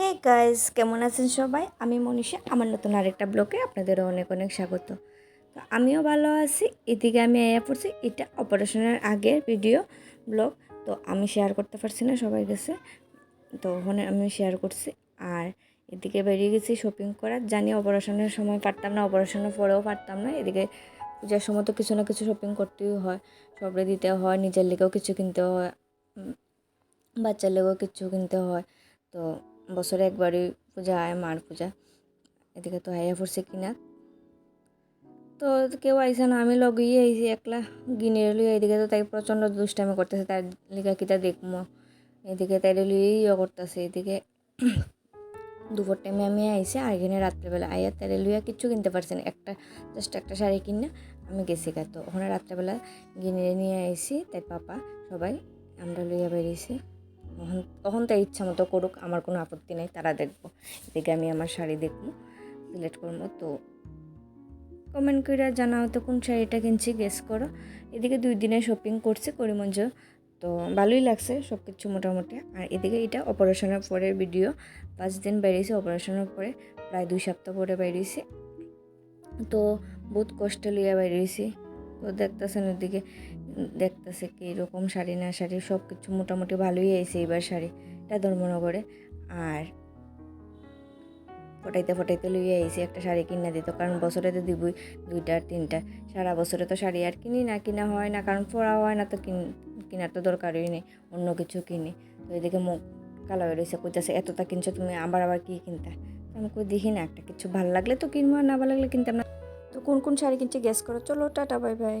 Hey guys কেমন আছেন সবাই? আমি মনীষা, আমার নতুন আরেকটা ব্লগে আপনাদেরও অনেক অনেক স্বাগত। তো আমিও ভালো আছি, এদিকে আমি আয়া পড়ছি। এটা অপারেশনের আগের ভিডিও ব্লগ, তো আমি শেয়ার করতে পারছি না সবাই কাছে তো ওখানে আমি শেয়ার করছি, আর এদিকে বেরিয়ে গেছি শপিং করার জানি অপারেশনের সময় পারতাম না, অপারেশনের পরেও পারতাম না। এদিকে পূজার সময় তো কিছু না কিছু শপিং করতেই হয়। সবরে দিতে হয়, নিজের লেগেও কিছু কিনতে হয় বাচ্চার লেগেও কিছু কিনতে হয়। তো বছরে একবারই পূজা হয় মার পূজা। এদিকে তো হাইয়া পড়ছে কিনা। তো কেউ আইসে না, আমি লগিয়ে আইসি একলা, গিনে লই এদিকে তো তাই প্রচণ্ড দুষ্টামি করতেছে, তার লিগা কিতা দেখব এদিকে তাই লইয়ে ইয়ে করতেছে, এদিকে দুপুর টাইমে আমি আইসি আর এখানে রাত্রেবেলা আইয়া তাই লইয়া কিচ্ছু কিনতে পারছি না। একটা জাস্ট একটা শাড়ি কিনে, আমি গেছি গা। তো ওখানে রাত্রেবেলা গিনে নিয়ে আইসি তাই পাপা সবাই, আমরা লইয়া বেরিয়েছি। তখন তো ইচ্ছা মতো করুক, আমার কোনো আপত্তি নেই, তারা দেখব। এদিকে আমি আমার শাড়ি দেখব, সিলেক্ট করব। তো কমেন্ট করে জানাও তো কোন শাড়িটা কিনছি গেস করো। এদিকে দুই দিনে শপিং করছে করিমঞ্জ তো ভালোই লাগছে সব কিছু মোটামুটি। আর এদিকে এটা অপারেশনের পরের ভিডিও পাঁচ দিন বেরিয়েছে অপারেশনের পরে, প্রায় দুই সপ্তাহ পরে বেরিয়েছে। তো বহুত কষ্ট লিয়ে বেরিয়েছি। তো দেখতেছেন ওদিকে দেখতেছে কি এরকম শাড়ি না শাড়ি সব কিছু মোটামুটি ভালোই আইছে এবার শাড়ি এটা ধর্মনগরে। আর ফটাইতে ফটাইতে লইয়ে আইছি, একটা শাড়ি কিনা দিত কারণ বছরে তো দিবই দুইটা আর তিনটা। সারা বছরে তো শাড়ি আর কিনি না, কিনা হয় না, কারণ পরা হয় না তো কিন, কেনার তো দরকারই নেই, অন্য কিছু কিনি। তো এদিকে মুখ কালো হয়ে রয়েছে কইতেছে, এতটা কিনছো তুমি, আবার আবার কি কিনতা? আমি কই, দেখি না, একটা কিছু ভালো লাগলে তো কিনবো, আর না ভালো লাগলে কিনতাম না। তো কোন কোন শাড়ি কিনছে গ্যাস করো। চলো টাটা বাই বাই